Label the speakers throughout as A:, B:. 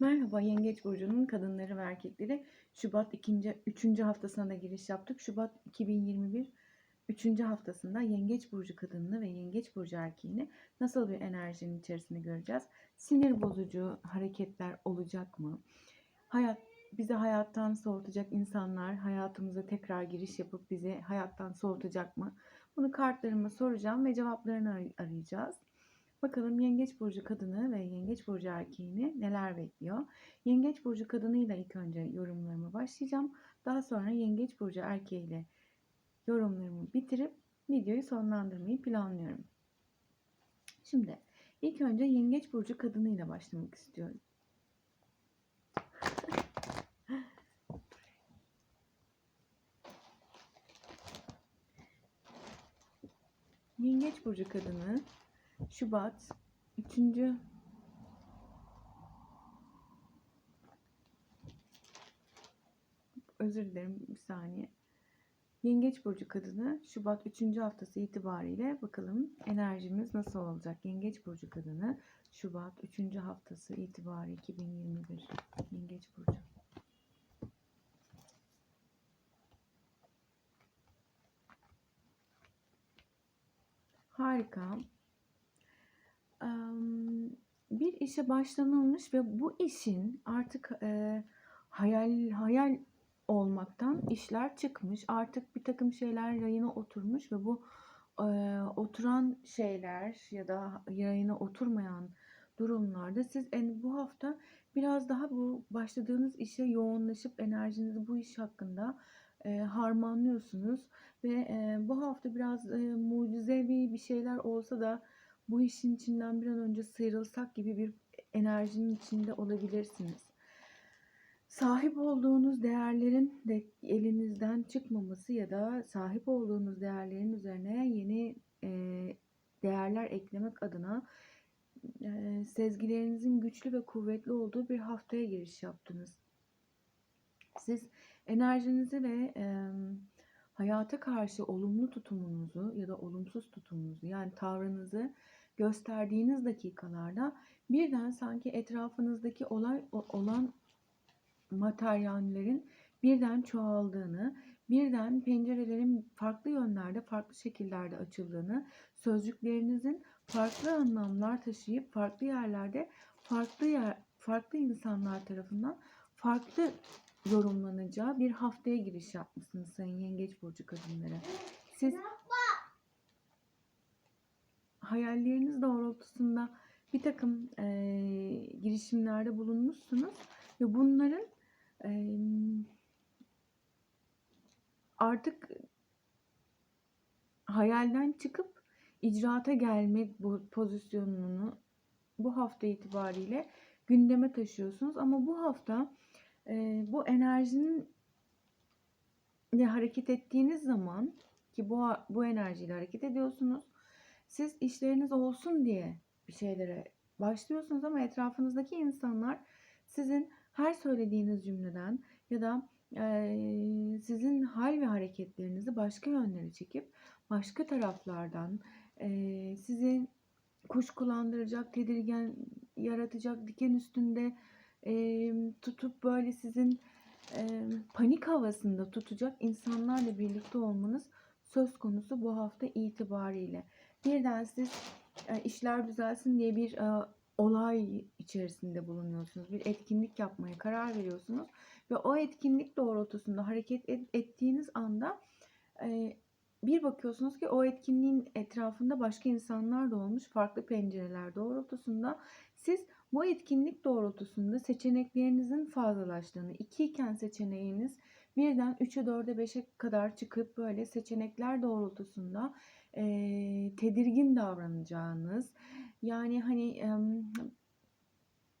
A: Merhaba Yengeç Burcu'nun kadınları ve erkekleri Şubat 2. 3. haftasına da giriş yaptık. Şubat 2021 3. haftasında Yengeç Burcu kadınını ve Yengeç Burcu erkeğini nasıl bir enerjinin içerisinde göreceğiz? Sinir bozucu hareketler olacak mı? Hayat bizi hayattan soğutacak insanlar hayatımıza tekrar giriş yapıp bizi hayattan soğutacak mı? Bunu kartlarıma soracağım ve cevaplarını ar- arayacağız. Bakalım Yengeç Burcu kadını ve Yengeç Burcu erkeğini neler bekliyor? Yengeç Burcu kadınıyla ilk önce yorumlarıma başlayacağım. Daha sonra Yengeç Burcu erkeğiyle yorumlarımı bitirip videoyu sonlandırmayı planlıyorum. Şimdi ilk önce Yengeç Burcu kadınıyla başlamak istiyorum. Yengeç Burcu kadını Şubat 3. Özür dilerim bir saniye. Yengeç burcu kadını Şubat 3. haftası itibariyle bakalım enerjimiz nasıl olacak? Yengeç burcu kadını Şubat 3. haftası itibariyle 2021. Yengeç burcu. Harika. Em, bir işe başlanılmış ve bu işin artık e, hayal hayal olmaktan işler çıkmış. Artık bir takım şeyler rayına oturmuş ve bu e, oturan şeyler ya da rayına oturmayan durumlarda siz en, bu hafta biraz daha bu başladığınız işe yoğunlaşıp enerjinizi bu iş hakkında e, harmanlıyorsunuz ve e, bu hafta biraz e, mucizevi bir şeyler olsa da bu işin içinden bir an önce sıyrılsak gibi bir enerjinin içinde olabilirsiniz. Sahip olduğunuz değerlerin de elinizden çıkmaması ya da sahip olduğunuz değerlerin üzerine yeni e, değerler eklemek adına e, sezgilerinizin güçlü ve kuvvetli olduğu bir haftaya giriş yaptınız. Siz enerjinizi ve e, hayata karşı olumlu tutumunuzu ya da olumsuz tutumunuzu yani tavrınızı gösterdiğiniz dakikalarda birden sanki etrafınızdaki olay olan materyallerin birden çoğaldığını, birden pencerelerin farklı yönlerde, farklı şekillerde açıldığını, sözcüklerinizin farklı anlamlar taşıyıp farklı yerlerde farklı yer, farklı insanlar tarafından farklı yorumlanacağı bir haftaya giriş yapmışsınız Sayın Yengeç Burcu kadınları. Siz hayalleriniz doğrultusunda bir takım e, girişimlerde bulunmuşsunuz ve bunların e, artık hayalden çıkıp icraata gelme bu pozisyonunu bu hafta itibariyle gündeme taşıyorsunuz ama bu hafta e, bu enerjinin hareket ettiğiniz zaman ki bu bu enerjiyle hareket ediyorsunuz. Siz işleriniz olsun diye bir şeylere başlıyorsunuz ama etrafınızdaki insanlar sizin her söylediğiniz cümleden ya da e, sizin hal ve hareketlerinizi başka yönlere çekip başka taraflardan e, sizi kuşkulandıracak, tedirgin yaratacak, diken üstünde e, tutup böyle sizin e, panik havasında tutacak insanlarla birlikte olmanız söz konusu bu hafta itibariyle. Birden siz e, işler düzelsin diye bir e, olay içerisinde bulunuyorsunuz. Bir etkinlik yapmaya karar veriyorsunuz ve o etkinlik doğrultusunda hareket et, ettiğiniz anda e, bir bakıyorsunuz ki o etkinliğin etrafında başka insanlar da olmuş farklı pencereler doğrultusunda siz bu etkinlik doğrultusunda seçeneklerinizin fazlalaştığını, iki iken seçeneğiniz birden 3'e 4'e 5'e kadar çıkıp böyle seçenekler doğrultusunda e, tedirgin davranacağınız, yani hani e,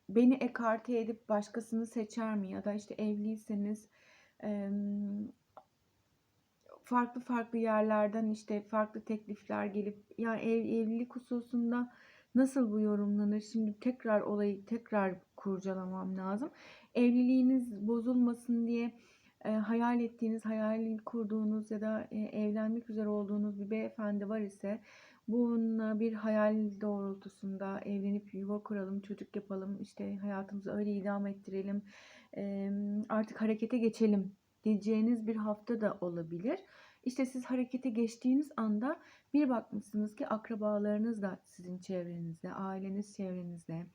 A: beni ekarte edip başkasını seçer mi ya da işte evliyseniz e, farklı farklı yerlerden işte farklı teklifler gelip yani ev, evlilik hususunda nasıl bu yorumlanır? Şimdi tekrar olayı tekrar kurcalamam lazım. Evliliğiniz bozulmasın diye e, hayal ettiğiniz, hayal kurduğunuz ya da e, evlenmek üzere olduğunuz bir beyefendi var ise Bununla bir hayal doğrultusunda evlenip yuva kuralım, çocuk yapalım, işte hayatımızı öyle idame ettirelim, eee, artık harekete geçelim diyeceğiniz bir hafta da olabilir. İşte siz harekete geçtiğiniz anda bir bakmışsınız ki akrabalarınız da sizin çevrenizde, aileniz çevrenizde,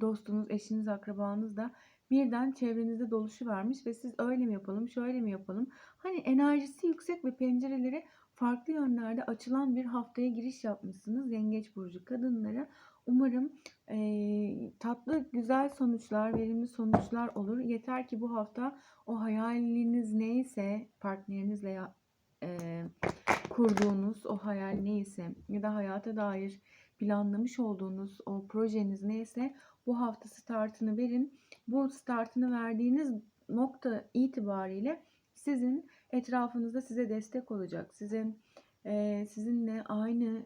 A: dostunuz, eşiniz, akrabanız da birden çevrenizde doluşuvermiş ve siz öyle mi yapalım, şöyle mi yapalım? Hani enerjisi yüksek ve pencereleri farklı yönlerde açılan bir haftaya giriş yapmışsınız Yengeç burcu kadınları. Umarım eee, tatlı, güzel sonuçlar, verimli sonuçlar olur. Yeter ki bu hafta o hayaliniz neyse partnerinizle ya- eee, kurduğunuz o hayal neyse ya da hayata dair planlamış olduğunuz o projeniz neyse bu hafta startını verin. Bu startını verdiğiniz nokta itibariyle sizin etrafınızda size destek olacak. Sizin eee, sizinle aynı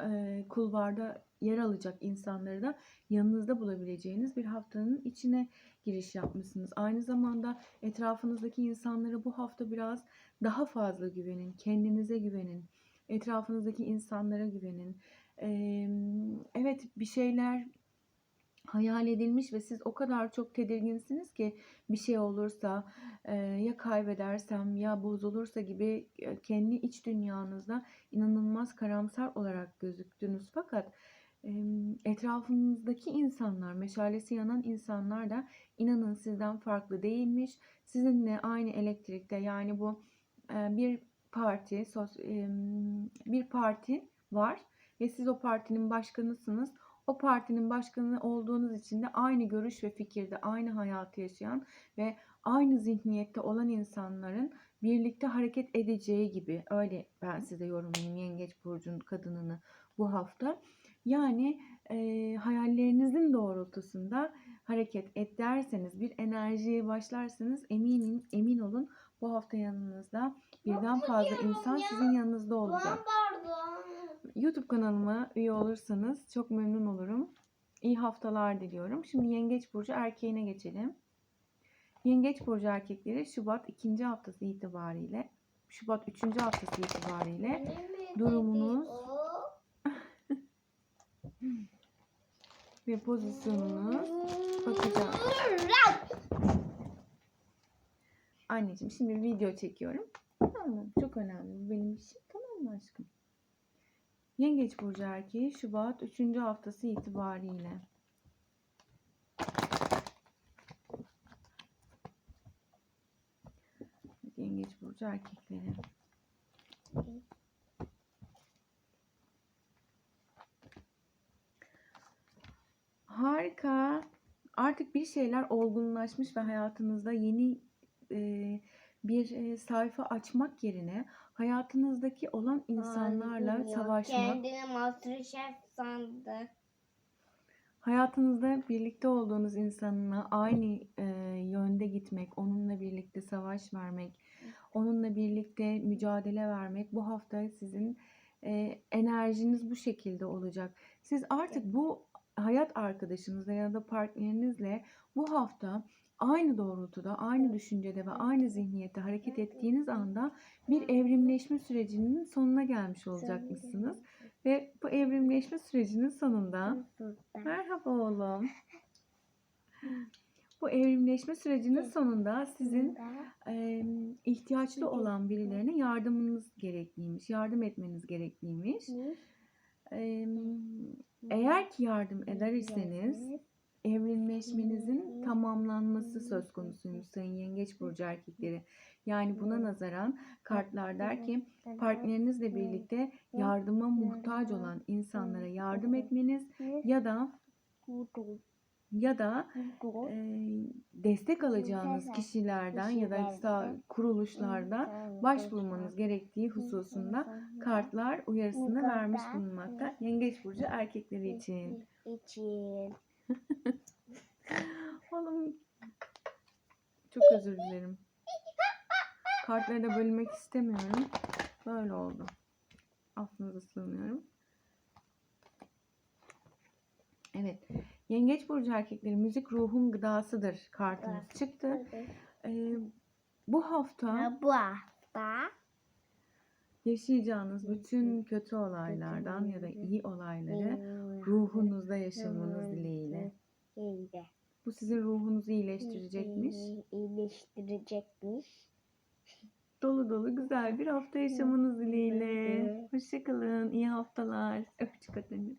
A: eee, kulvarda yer alacak insanları da yanınızda bulabileceğiniz bir haftanın içine giriş yapmışsınız. Aynı zamanda etrafınızdaki insanlara bu hafta biraz daha fazla güvenin, kendinize güvenin, etrafınızdaki insanlara güvenin. Eee, evet bir şeyler hayal edilmiş ve siz o kadar çok tedirginsiniz ki bir şey olursa eee, ya kaybedersem ya bozulursa gibi e, kendi iç dünyanızda inanılmaz karamsar olarak gözüktünüz. Fakat etrafınızdaki insanlar, meşalesi yanan insanlar da inanın sizden farklı değilmiş. Sizinle aynı elektrikte yani bu e, bir parti, bir parti var ve siz o partinin başkanısınız. O partinin başkanı olduğunuz için de aynı görüş ve fikirde, aynı hayatı yaşayan ve aynı zihniyette olan insanların birlikte hareket edeceği gibi öyle ben size yorumlayayım Yengeç burcun kadınını bu hafta. Yani e, hayallerinizin doğrultusunda hareket ederseniz, bir enerjiye başlarsanız eminim emin olun bu hafta yanınızda birden fazla insan sizin yanınızda olacak. YouTube kanalıma üye olursanız çok memnun olurum. İyi haftalar diliyorum. Şimdi Yengeç Burcu erkeğine geçelim. Yengeç Burcu erkekleri Şubat 2. haftası itibariyle Şubat 3. haftası itibariyle durumunuz ve pozisyonunuz bakacağım. Anneciğim şimdi video çekiyorum. Tamam mı? Çok önemli. Bu benim işim. Tamam mı aşkım? Yengeç burcu erkeği Şubat 3. haftası itibariyle. Yengeç burcu erkekleri. Harika. Artık bir şeyler olgunlaşmış ve hayatınızda yeni e, bir e, sayfa açmak yerine hayatınızdaki olan insanlarla
B: Anlıyor.
A: savaşmak,
B: Kendini Masterchef sandı.
A: hayatınızda birlikte olduğunuz insanla aynı e, yönde gitmek, onunla birlikte savaş vermek, onunla birlikte mücadele vermek bu hafta sizin e, enerjiniz bu şekilde olacak. Siz artık bu hayat arkadaşınızla ya da partnerinizle bu hafta aynı doğrultuda, aynı düşüncede ve aynı zihniyette hareket ettiğiniz anda bir evrimleşme sürecinin sonuna gelmiş olacakmışsınız. Ve bu evrimleşme sürecinin sonunda merhaba oğlum. Bu evrimleşme sürecinin sonunda sizin e, ihtiyaçlı olan birilerine yardımınız gerekliymiş, yardım etmeniz gerekliymiş. E, eğer ki yardım eder iseniz evrimleşmenizin tamamlanması söz konusuymuş Sayın Yengeç Burcu erkekleri. Yani buna nazaran kartlar der ki partnerinizle birlikte yardıma muhtaç olan insanlara yardım etmeniz ya da ya da e, destek alacağınız kişilerden ya da kuruluşlardan başvurmanız gerektiği hususunda kartlar uyarısını vermiş bulunmakta. Yengeç burcu erkekleri için. Oğlum çok özür dilerim. Kartları da bölmek istemiyorum. Böyle oldu. Affınıza sığınıyorum. Evet. Yengeç burcu erkekleri müzik ruhun gıdasıdır kartınız çıktı. Ee, bu hafta
B: Bu hafta
A: yaşayacağınız bütün kötü olaylardan ya da iyi olayları ruhunuzda yaşamanız dileğiyle. Bu sizin ruhunuzu iyileştirecekmiş.
B: İyileştirecekmiş.
A: Dolu dolu güzel bir hafta yaşamanız dileğiyle. Hoşçakalın. İyi haftalar. Öpücük atın.